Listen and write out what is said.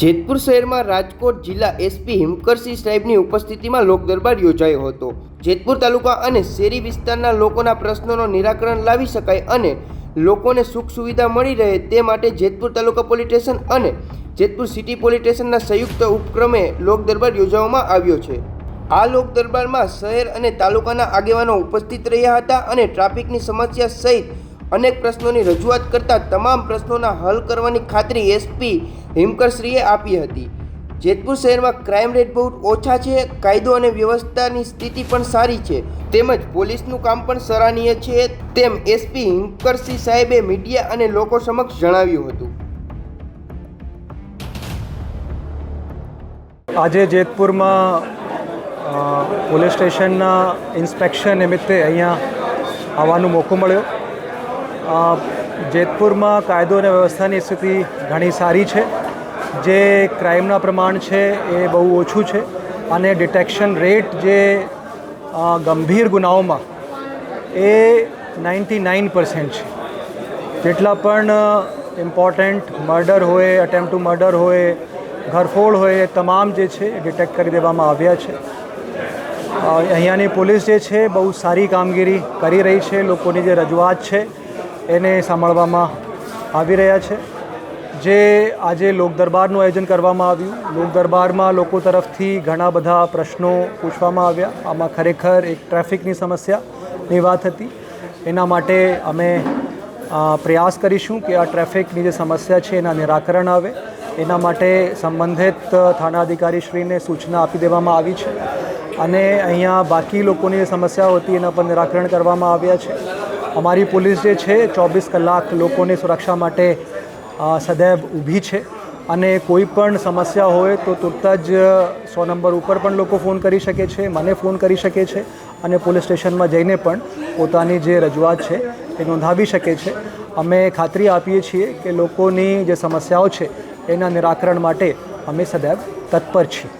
જેતપુર શહેરમાં રાજકોટ જિલ્લા એસપી હિમકરસિંહ સાહેબની ઉપસ્થિતિમાં લોકદરબાર યોજાયો હતો. જેતપુર તાલુકા અને શેરી વિસ્તારના લોકોના પ્રશ્નોનો નિરાકરણ લાવી શકાય અને લોકોને સુખ સુવિધા મળી રહે તે માટે જેતપુર તાલુકા પોલીસ સ્ટેશન અને જેતપુર સિટી પોલીસ સ્ટેશનના સંયુક્ત ઉપક્રમે લોકદરબાર યોજવામાં આવ્યો છે. આ લોકદરબારમાં શહેર અને તાલુકાના આગેવાનો ઉપસ્થિત રહ્યા હતા અને ટ્રાફિકની સમસ્યા સહિત અનેક પ્રશ્નોની રજૂઆત કરતા તમામ પ્રશ્નોના હલ કરવાની ખાતરી એસપી હિમકરશ્રીએ આપી હતી. જેતપુર શહેરમાં ક્રાઇમ રેટ બહુ ઓછા છે, કાયદો અને વ્યવસ્થાની સ્થિતિ પણ સારી છે, તેમજ પોલીસનું કામ પણ સરાહનીય છે તેમ એસપી હિમકરસિંહ સાહેબે મીડિયા અને લોકો સમક્ષ જણાવ્યું હતું. આજે જેતપુરમાં પોલીસ સ્ટેશનના ઇન્સ્પેક્શન નિમિત્તે અહીંયા આવવાનો મોકો મળ્યો. જેતપુરમાં કાયદો અને વ્યવસ્થાની સ્થિતિ ઘણી સારી છે. જે ક્રાઇમના પ્રમાણ છે એ બહુ ઓછું છે અને ડિટેક્શન રેટ જે ગંભીર ગુનાઓમાં એ નાઇન્ટી નાઇન પર્સન્ટ છે. જેટલા પણ ઇમ્પોર્ટન્ટ મર્ડર હોય અટેમ્પ ટુ મર્ડર હોય, ઘરફોડ હોય, એ તમામ જે છે એ ડિટેક્ટ કરી દેવામાં આવ્યા છે. અહીંયાની પોલીસ જે છે બહુ સારી કામગીરી કરી રહી છે. લોકોની જે રજૂઆત છે એને સાંભળવામાં આવી રહ્યા છે. જે આજે લોકદરબારનું આયોજન કરવામાં આવ્યું. લોકદરબારમાં લોકો તરફથી ઘણા બધા પ્રશ્નો પૂછવામાં આવ્યા. આમાં ખરેખર એક ટ્રાફિકની સમસ્યાની વાત હતી. એના માટે અમે પ્રયાસ કરીશું કે આ ટ્રાફિકની જે સમસ્યા છે એના નિરાકરણ આવે. એના માટે સંબંધિત થાણા અધિકારીશ્રીને સૂચના આપી દેવામાં આવી છે. અને અહીંયા બાકી લોકોની જે સમસ્યાઓ હતી એના પર નિરાકરણ કરવામાં આવ્યા છે. અમારી પોલીસ જે છે, ચોવીસ કલાક લોકોની સુરક્ષા માટે સદૈવ ઊભી છે. અને કોઈ પણ સમસ્યા હોય તો તુરત જ સો નંબર ઉપર પણ લોકો ફોન કરી શકે છે, મને ફોન કરી શકે છે અને પોલીસ સ્ટેશનમાં જઈને પણ પોતાની જે રજૂઆત છે એ નોંધાવી શકે છે. અમે ખાતરી આપીએ છીએ કે લોકોની જે સમસ્યાઓ છે એના નિરાકરણ માટે અમે સદૈવ તત્પર છીએ.